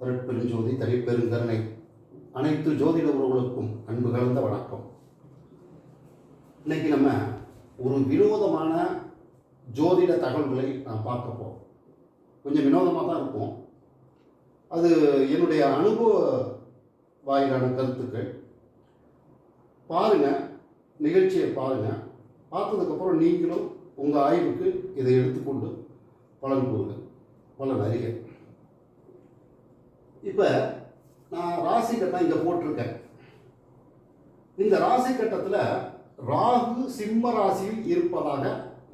அருட்பெருஞ்சோதி தனிப்பெருங்கருணை அனைத்து ஜோதிட உறவுகளுக்கும் அன்பு கலந்த வணக்கம். இன்னைக்கு நம்ம ஒரு வினோதமான ஜோதிட தகவல்களை நான் பார்க்க போகிறோம் கொஞ்சம் வினோதமாக தான் இருக்கும். அது என்னுடைய அனுபவ வாயிலான கருத்துக்கள். பாருங்க நிகழ்ச்சியை பாருங்க. பார்த்ததுக்கப்புறம் நீங்களும் உங்கள் ஆய்வுக்கு இதை எடுத்துக்கொண்டு பலன் கூறுங்கள். பலன் அறிக. இப்போ நான் ராசி கட்டம் இங்கே போட்டிருக்கேன். இந்த ராசி கட்டத்தில் ராகு சிம்ம ராசியில் இருப்பதாக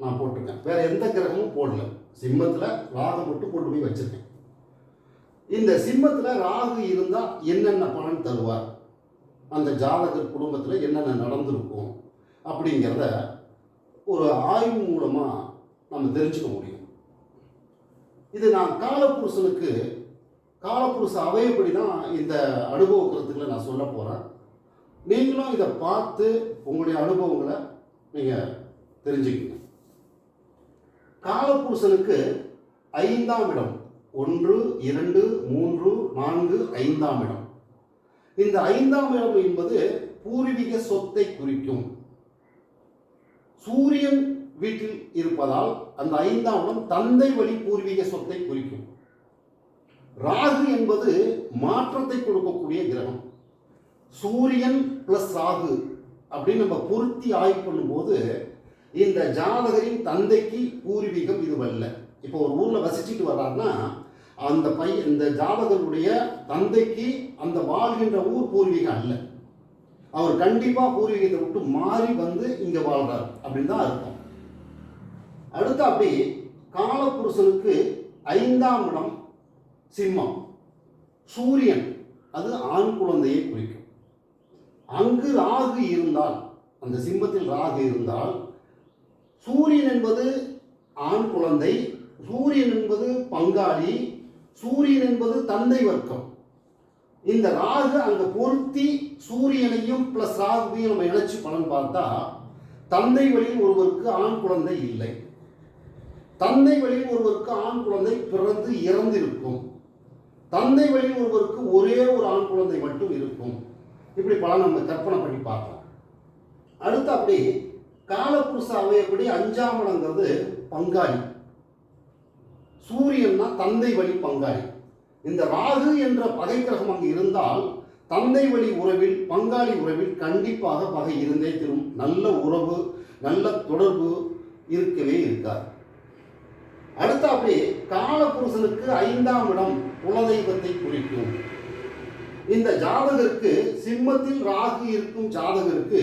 நான் போட்டிருக்கேன். வேறு எந்த கிரகமும் போடல. சிம்மத்தில் ராகு மட்டும் கொண்டு போய் வச்சிருக்கேன். இந்த சிம்மத்தில் ராகு இருந்தால் என்னென்ன பலன் தருவார்? அந்த ஜாதகர் குடும்பத்தில் என்னென்ன நடந்திருக்கும் அப்படிங்கிறத ஒரு ஆய்வு மூலமாக நம்ம தெரிஞ்சுக்க முடியும். இது நான் காலப்புருஷனுக்கு காலப்புருஷ அவையப்படி தான் இந்த அனுபவ கருத்துக்களை நான் சொல்ல போகிறேன் நீங்களும் இதை பார்த்து உங்களுடைய அனுபவங்களை நீங்கள் தெரிஞ்சுக்கணும் காலப்புருஷனுக்கு ஐந்தாம் இடம். ஒன்று இரண்டு மூன்று நான்கு ஐந்தாம் இடம். இந்த ஐந்தாம் இடம் என்பது பூர்வீக சொத்தை குறிக்கும். சூரியன் வீட்டில் இருப்பதால் அந்த ஐந்தாம் இடம் தந்தை வழி பூர்வீக சொத்தை குறிக்கும். ராகு என்பது மாற்றத்தை கொடுக்கக்கூடிய கிரகம். சூரியன் பிளஸ் ராகு அப்படின்னு நம்ம பொருத்தி ஆய்வு பண்ணும்போது இந்த ஜாதகரின் தந்தைக்கு பூர்வீகம் இதுவல்ல. இப்போ ஒரு ஊரில் வசிச்சுட்டு வர்றாருன்னா அந்த பையன் இந்த ஜாதகருடைய தந்தைக்கு அந்த வாழ்கின்ற ஊர் பூர்வீகம் அல்ல. அவர் கண்டிப்பாக பூர்வீகத்தை விட்டு மாறி வந்து இங்கே வாழ்றார் அப்படின்னு தான் அர்த்தம். அடுத்து அப்படி காலப்புருஷனுக்கு ஐந்தாம் இடம் சிம்மம் சூரியன் அது ஆண் குழந்தையை குறிக்கும். அங்கு ராகு இருந்தால் அந்த சிம்மத்தில் ராகு இருந்தால் சூரியன் என்பது ஆண் குழந்தை சூரியன் என்பது பங்காளி சூரியன் என்பது தந்தை வர்க்கம். இந்த ராகு அங்கே பொருத்தி சூரியனையும் பிளஸ் ராகுவையும் நம்ம இணைச்சு பலன் பார்த்தா தந்தை வழியில் ஒருவருக்கு ஆண் குழந்தை இல்லை. தந்தை வழியில் ஒருவருக்கு ஆண் குழந்தை பிறந்து இறந்திருக்கும். தந்தை வழி ஒருவருக்கு ஒரே ஒரு ஆண் குழந்தை மட்டும் இருக்கும். இப்படி பல நம்ம கற்பனை பண்ணி பார்க்கலாம். அடுத்து அப்படி காலப்புருஷ அவையப்படி அஞ்சாம் இடங்கிறது பங்காளி. சூரியன்னா தந்தை வழி பங்காளி. இந்த ராகு என்ற பகை கிரகம் அங்கு இருந்தால் தந்தை வழி உறவில் பங்காளி உறவில் கண்டிப்பாக பகை இருந்தே தரும். நல்ல உறவு நல்ல தொடர்பு இருக்கவே இருக்காது. அடுத்து அப்படி காலபுருஷனுக்கு ஐந்தாம் இடம் குலதெய்வத்தை குறிக்கும். இந்த ஜாதகருக்கு சிம்மத்தில் ராகு இருக்கும் ஜாதகருக்கு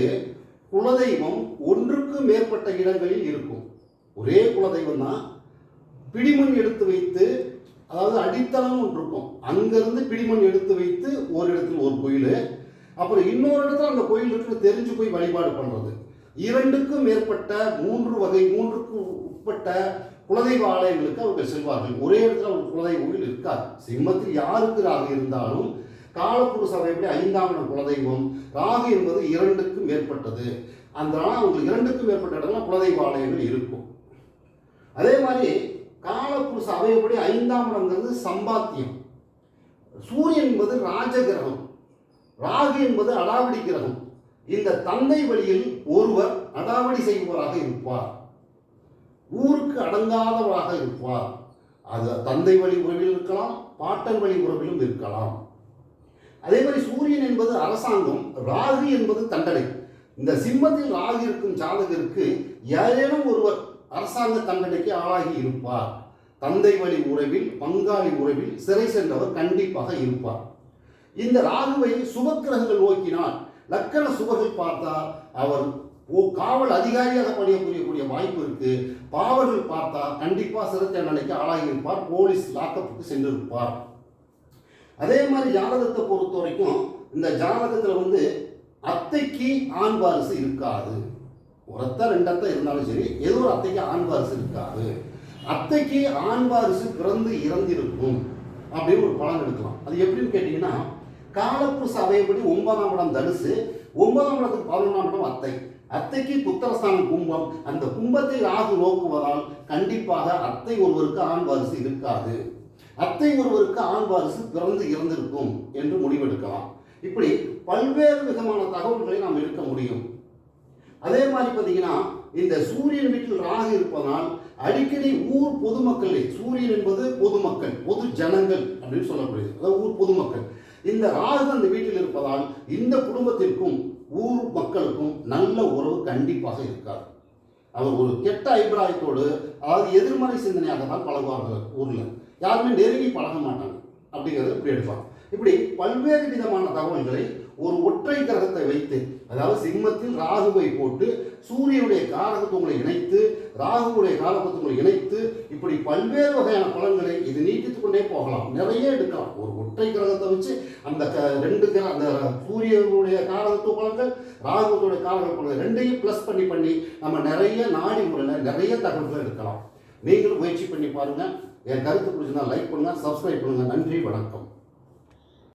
குலதெய்வம் ஒன்றுக்கு மேற்பட்ட இடங்களில் இருக்கும். ஒரே குலதெய்வம் தான் பிடிமண் எடுத்து வைத்து அதாவது அடித்தளம் ஒன்று இருக்கும். அங்கேருந்து பிடிமண் எடுத்து வைத்து ஒரு இடத்துல ஒரு கோயில். அப்புறம் இன்னொரு இடத்துல அந்த கோயில் இருக்குன்னு தெரிஞ்சு போய் வழிபாடு பண்ணுறது இரண்டுக்கும் மேற்பட்ட மூன்று வகை மூன்றுக்கு உட்பட்ட குலதெய்வ ஆலயங்களுக்கு அவர்கள் செல்வார்கள். ஒரே இடத்துல ஒரு குலதெய்வ கோயில் இருக்காது. சிம்மத்தில் யாருக்கு ராகு இருந்தாலும் காலப்புருஷ எப்படி ஐந்தாம் இடம் குலதெய்வம். ராகு என்பது இரண்டுக்கும் மேற்பட்டது. அதனால அவங்களுக்கு இரண்டுக்கும் மேற்பட்ட இடத்துல குலதெய்வ ஆலயங்கள் இருக்கும். அதே மாதிரி காலப்புருஷ அவையப்படி ஐந்தாம் இடங்கிறது சம்பாத்தியம். சூரியன் என்பது ராஜகிரகம் ராகு என்பது அடாவடி கிரகம். இந்த தந்தை வழியில் ஒருவர் அடாவடி செய்பவராக இருப்பார். ஊருக்கு அடங்காதவராக இருப்பார். அது தந்தை வழி உறவில் இருக்கலாம் பாட்டன் வழி உறவிலும் இருக்கலாம். அதே மாதிரி சூரியன் என்பது அரசாங்கம் ராகு என்பது தண்டனை. இந்த சிம்மத்தில் ராகு இருக்கும் ஜாதகருக்கு ஏதேனும் ஒருவர் அரசாங்க தண்டனைக்கு ஆளாகி இருப்பார். தந்தை வழி உறவில் பங்காளி உறவில் சிறை சென்றவர் கண்டிப்பாக இருப்பார். இந்த ராகுவை சுபக்கிரகங்கள் நோக்கினால் லக்கண சுவர்கள் பார்த்தால் அவர் ஓ காவல் அதிகாரியாக பணியபுரியக்கூடிய வாய்ப்பு இருக்கு. பாவர்கள் பார்த்தா கண்டிப்பாக சிறை ஆளாகியிருப்பார் போலீஸ் லாக்கப்புக்கு சென்றிருப்பார். அதே மாதிரி ஜாதகத்தை பொறுத்த வரைக்கும் இந்த ஜாதகத்தில் வந்து அத்தைக்கு ஆண் வாரிசு இருக்காது. ஒரு அத்தை ரெண்டு அத்தை இருந்தாலும் சரி ஏதோ ஒரு அத்தைக்கு ஆண் வாரிசு இருக்காது. அத்தைக்கு ஆண் வாரிசு பிறந்து இறந்திருக்கும் அப்படின்னு ஒரு பலன் எடுக்கலாம். அது எப்படின்னு கேட்டிங்கன்னா காலப்புருஷ அவையப்படி ஒன்பதாம் இடம் தனுசு ஒன்பதாம் இடத்துக்கு பதினொன்றாம் இடம் அத்தை. அத்தைக்கு புத்திரஸ்தானம் கும்பம். அந்த கும்பத்தை ராகு நோக்குவதால் கண்டிப்பாக அத்தை ஒருவருக்கு ஆண் வாரிசு இருக்காது. அத்தை ஒருவருக்கு ஆண் வாரிசு பிறந்து இறந்திருக்கும் என்று முடிவெடுக்கலாம். இப்படி பல்வேறு விதமான தகவல்களை நாம் எடுக்க முடியும். அதே மாதிரி பார்த்தீங்கன்னா இந்த சூரியன் வீட்டில் ராகு இருப்பதனால் அடிக்கடி ஊர் பொதுமக்களே சூரியன் என்பது பொதுமக்கள் பொது ஜனங்கள் அப்படின்னு சொல்லக்கூடியது அதாவது ஊர் பொதுமக்கள். இந்த ராகு அந்த வீட்டில் இருப்பதால் இந்த குடும்பத்திற்கும் ஊர் மக்களுக்கும் நல்ல உறவு கண்டிப்பாக இருக்காது. அவர் ஒரு கெட்ட அபிப்பிராயத்தோடு அதாவது எதிர்மறை சிந்தனையாக தான் பழகுவார்கள் ஊரில். யாருமே நெருங்கி பழக மாட்டாங்க. அப்படிங்கிறத இப்படி எடுப்பாங்க. இப்படி பல்வேறு விதமான தகவல்களை ஒரு ஒற்றை கிரகத்தை வைத்து அதாவது சிம்மத்தில் ராகுவை போட்டு சூரியனுடைய காரகத்துவங்களை இணைத்து ராகுவுடைய காரகத்துவங்களை இணைத்து இப்படி பல்வேறு வகையான பலன்களை இது நீட்டித்துக் கொண்டே போகலாம். நிறைய எடுக்கலாம். ஒரு ஒற்றை கிரகத்தை வச்சு அந்த க- ரெண்டு கிர அந்த சூரியனுடைய காரகத்துவ பலன்கள் ராகுவுடைய காரக பலன்கள் ரெண்டையும் ப்ளஸ் பண்ணி பண்ணி நம்ம நிறைய நாடி முறையில் நிறைய தகவல்கள் எடுக்கலாம். நீங்களும் முயற்சி பண்ணி பாருங்க. என் கருத்து பிடிச்சிருந்தா லைக் பண்ணுங்க சப்ஸ்கிரைப் பண்ணுங்க. நன்றி வணக்கம்.